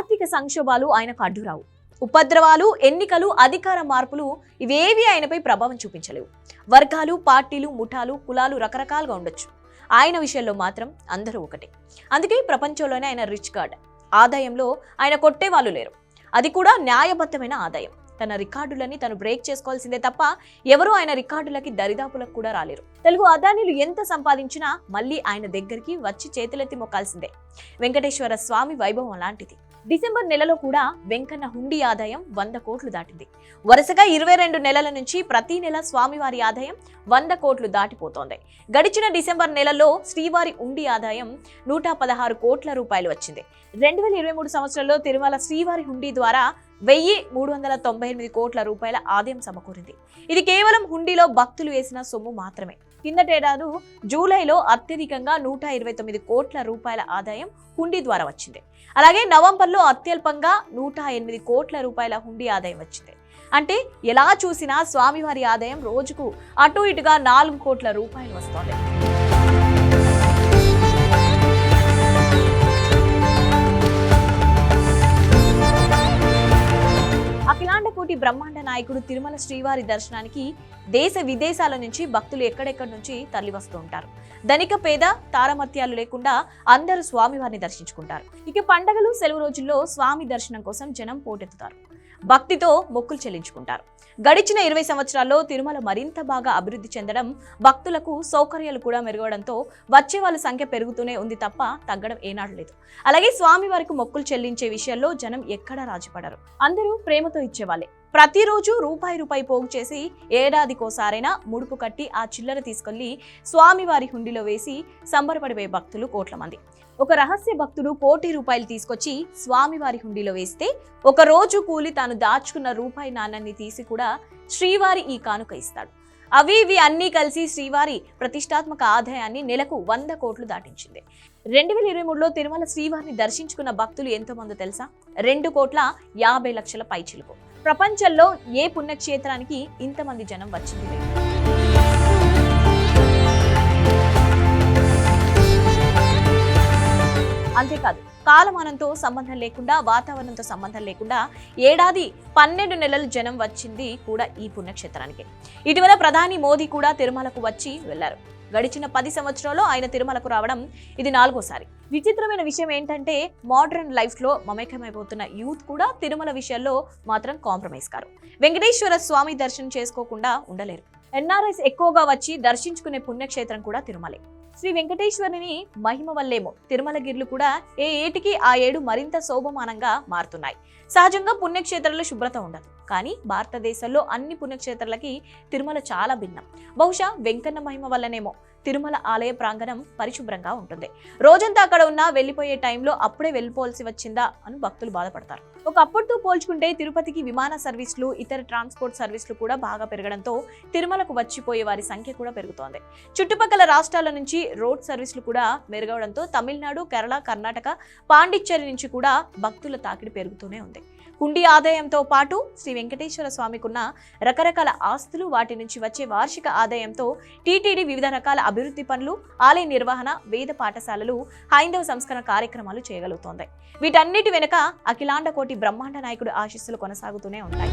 ఆర్థిక సంక్షోభాలు ఆయనకు అడ్డురావు. ఉపద్రవాలు ఎన్నికలు అధికార మార్పులు ఇవేవి ఆయనపై ప్రభావం చూపించలేవు. వర్గాలు పార్టీలు ముఠాలు కులాలు రకరకాలుగా ఉండొచ్చు. ఆయన విషయంలో మాత్రం అందరూ ఒకటే. అందుకే ప్రపంచంలోనే ఆయన రిచ్ గార్డ్ ఆదాయంలో ఆయన కొట్టే వాళ్ళు లేరు. అది కూడా న్యాయబద్ధమైన ఆదాయం. తన రికార్డులని తను బ్రేక్ చేసుకోవాల్సిందే తప్ప ఎవరూ ఆయన రికార్డులకి దరిదాపులకు కూడా రాలేరు. తెలుగు అదానీలు ఎంత సంపాదించినా మళ్ళీ ఆయన దగ్గరికి వచ్చి చేతులెత్తి మొక్కాల్సిందే. వెంకటేశ్వర స్వామి వైభవం లాంటిది డిసెంబర్ నెలలో కూడా వెంకన్న హుండీ ఆదాయం వంద కోట్లు దాటింది. వరుసగా ఇరవై రెండు నెలల నుంచి ప్రతి నెల స్వామివారి ఆదాయం వంద కోట్లు దాటిపోతోంది. గడిచిన డిసెంబర్ నెలలో శ్రీవారి హుండీ ఆదాయం నూట పదహారు కోట్ల రూపాయలు వచ్చింది. రెండు వేల ఇరవై మూడు సంవత్సరంలో తిరుమల శ్రీవారి హుండీ ద్వారా వెయ్యి మూడు వందల తొంభై ఎనిమిది కోట్ల రూపాయల ఆదాయం సమకూరింది. ఇది కేవలం హుండీలో భక్తులు వేసిన సొమ్ము మాత్రమే. కిందటేడాది జూలైలో అత్యధికంగా నూట ఇరవై తొమ్మిది కోట్ల రూపాయల ఆదాయం హుండీ ద్వారా వచ్చింది. అలాగే నవంబర్లో అత్యల్పంగా నూట ఎనిమిది కోట్ల రూపాయల హుండీ ఆదాయం వచ్చింది. అంటే ఎలా చూసినా స్వామివారి ఆదాయం రోజుకు అటు ఇటుగా నాలుగు కోట్ల రూపాయలు వస్తోంది. కోటి బ్రహ్మాండ నాయకుడు తిరుమల శ్రీవారి దర్శనానికి దేశ విదేశాల నుంచి భక్తులు ఎక్కడెక్కడి నుంచి తరలివస్తూ ఉంటారు. ధనిక పేద తారమత్యాలు లేకుండా అందరూ స్వామివారిని దర్శించుకుంటారు. ఇక పండగలు సెలవు రోజుల్లో స్వామి దర్శనం కోసం జనం పోటెత్తుతారు. భక్తితో మొక్కులు చెల్లించుకుంటారు. గడిచిన ఇరవై సంవత్సరాల్లో తిరుమల మరింత బాగా అభివృద్ధి చెందడం భక్తులకు సౌకర్యాలు కూడా మెరుగవడంతో వచ్చే వాళ్ళ సంఖ్య పెరుగుతూనే ఉంది తప్ప తగ్గడం ఏనాడు లేదు. అలాగే స్వామి వారికి మొక్కులు చెల్లించే విషయంలో జనం ఎక్కడా రాజీపడరు. అందరూ ప్రేమతో ఇచ్చేవాళ్ళే. ప్రతిరోజు రూపాయి రూపాయి పోగు చేసి ఏడాదికోసారైనా ముడుపు కట్టి ఆ చిల్లర తీసుకెళ్ళి స్వామివారి హుండీలో వేసి సంబరపడిపోయే భక్తులు కోట్ల మంది. ఒక రహస్య భక్తుడు కోటి రూపాయలు తీసుకొచ్చి స్వామివారి హుండీలో వేస్తే ఒక రోజు కూలి తాను దాచుకున్న రూపాయి నాణాన్ని తీసి కూడా శ్రీవారి ఈ కానుక ఇస్తాడు. అవి ఇవి అన్నీ కలిసి శ్రీవారి ప్రతిష్టాత్మక ఆదాయాన్ని నెలకు వంద కోట్లు దాటించింది. రెండు వేల ఇరవై మూడులో తిరుమల శ్రీవారిని దర్శించుకున్న భక్తులు ఎంతోమందో తెలుసా? రెండు కోట్ల యాభై లక్షల పైచిలుకు. ప్రపంచంలో ఏ పుణ్యక్షేత్రానికి ఇంతమంది జనం వచ్చింది? లేదు అంతేకాదు కాలమానంతో సంబంధం లేకుండా వాతావరణంతో సంబంధం లేకుండా ఏడాది పన్నెండు నెలలు జనం వచ్చింది కూడా ఈ పుణ్యక్షేత్రానికి. ఇటీవల ప్రధాని మోదీ కూడా తిరుమలకు వచ్చి వెళ్ళారు. గడిచిన పది సంవత్సరాల్లో ఆయన తిరుమలకు రావడం ఇది నాలుగోసారి. విచిత్రమైన విషయం ఏంటంటే మోడర్న్ లైఫ్లో మమేకమైపోతున్న యూత్ కూడా తిరుమల విషయాల్లో మాత్రం కాంప్రమైజ్ కారు. వెంకటేశ్వర స్వామి దర్శనం చేసుకోకుండా ఉండలేరు. ఎన్ఆర్ఎస్ ఎక్కువగా వచ్చి దర్శించుకునే పుణ్యక్షేత్రం కూడా తిరుమలే. శ్రీ వెంకటేశ్వరుని మహిమ వల్లేమో. తిరుమలగిరులు కూడా ఏ ఏటికి ఆ ఏడు మరింత శోభమానంగా మారుతున్నాయి. సహజంగా పుణ్యక్షేత్రాల్లో శుభ్రత ఉండదు. కానీ భారతదేశంలో అన్ని పుణ్యక్షేత్రాలకి తిరుమల చాలా భిన్నం. బహుశా వెంకన్న మహిమ వల్లనేమో. తిరుమల ఆలయ ప్రాంగణం పరిశుభ్రంగా ఉంటుంది. రోజంతా అక్కడ ఉన్నా వెళ్ళిపోయే టైంలో అప్పుడే వెళ్ళిపోవాల్సి వచ్చిందా అని భక్తులు బాధపడతారు. ఒకప్పుడుతో పోల్చుకుంటే తిరుపతికి విమాన సర్వీసులు ఇతర ట్రాన్స్పోర్ట్ సర్వీసులు కూడా బాగా పెరగడంతో తిరుమలకు వచ్చిపోయే వారి సంఖ్య కూడా పెరుగుతోంది. చుట్టుపక్కల రాష్ట్రాల నుంచి రోడ్ సర్వీసులు కూడా మెరుగవడంతో తమిళనాడు కేరళ కర్ణాటక పాండిచ్చేరి నుంచి కూడా భక్తుల తాకిడి పెరుగుతూనే ఉంది. హుండీ ఆదాయంతో పాటు శ్రీ వెంకటేశ్వర స్వామికున్న రకరకాల ఆస్తులు వాటి నుంచి వచ్చే వార్షిక ఆదాయంతో టీటీడీ వివిధ రకాల అభివృద్ధి పనులు ఆలయ నిర్వహణ వేద పాఠశాలలు హైందవ సంస్కరణ కార్యక్రమాలు చేయగలుగుతోంది. వీటన్నిటి వెనుక అఖిలాండ కోటి బ్రహ్మాండ నాయకుడు ఆశీస్సులు కొనసాగుతూనే ఉంటాయి.